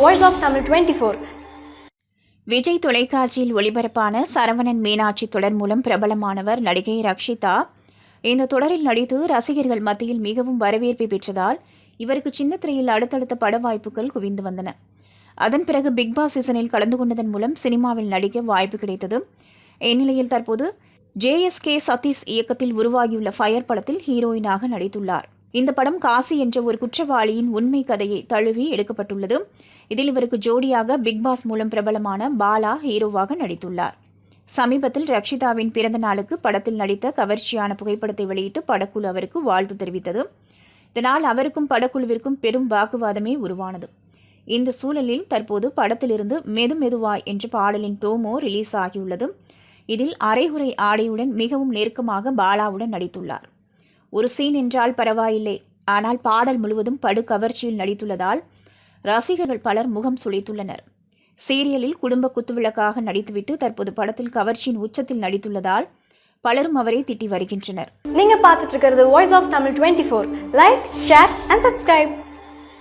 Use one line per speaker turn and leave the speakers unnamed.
Voice of Tamil 24.
Vijay தொலைக்காட்சியில் ஒளிபரப்பான சரவணன் மீனாட்சி தொடர் மூலம் பிரபலமானவர் நடிகை ரக்ஷிதா. இந்த தொடரில் நடித்து ரசிகர்கள் மத்தியில் மிகவும் வரவேற்பை பெற்றதால் இவருக்கு சின்னத்திரையில் அடுத்தடுத்த பட வாய்ப்புகள் குவிந்து வந்தன. அதன் பிறகு பிக் பாஸ் சீசனில் கலந்து கொண்டதன் மூலம் சினிமாவில் நடிக்க வாய்ப்பு கிடைத்தது. இந்நிலையில் தற்போது ஜேஎஸ்கே சதீஷ் இயக்கத்தில் உருவாகியுள்ள ஃபயர் படத்தில் ஹீரோயினாக நடித்துள்ளார். இந்த படம் காசி என்ற ஒரு குற்றவாளியின் உண்மை கதையை தழுவி எடுக்கப்பட்டுள்ளது. இதில் இவருக்கு ஜோடியாக பிக் பாஸ் மூலம் பிரபலமான பாலா ஹீரோவாக நடித்துள்ளார். சமீபத்தில் ரக்ஷிதாவின் பிறந்த நாளுக்கு படத்தில் நடித்த கவர்ச்சியான புகைப்படத்தை வெளியிட்டு படக்குழு அவருக்கு வாழ்த்து தெரிவித்தது. இதனால் அவருக்கும் படக்குழுவிற்கும் பெரும் வாக்குவாதமே உருவானது. இந்த சூழலில் தற்போது படத்திலிருந்து மெது மெதுவாய் என்ற பாடலின் டோமோ ரிலீஸ் ஆகியுள்ளது இதில் அரைகுறை ஆடையுடன் மிகவும் நெருக்கமாக பாலாவுடன் நடித்துள்ளார். ஒரு சீன் என்றால் பரவாயில்லை. ஆனால் பாடல் முழுவதும் படு கவர்ச்சியில் நடித்துள்ளதால் ரசிகர்கள் பலர் முகம் சுளித்துள்ளனர். சீரியலில் குடும்ப குத்துவிளக்காக நடித்துவிட்டு தற்போது படத்தில் கவர்ச்சியின் உச்சத்தில் நடித்துள்ளதால் பலரும் அவரை திட்டி வருகின்றனர்.
நீங்க பார்த்துட்டு இருக்கிறது voice of Tamil twenty four like share and subscribe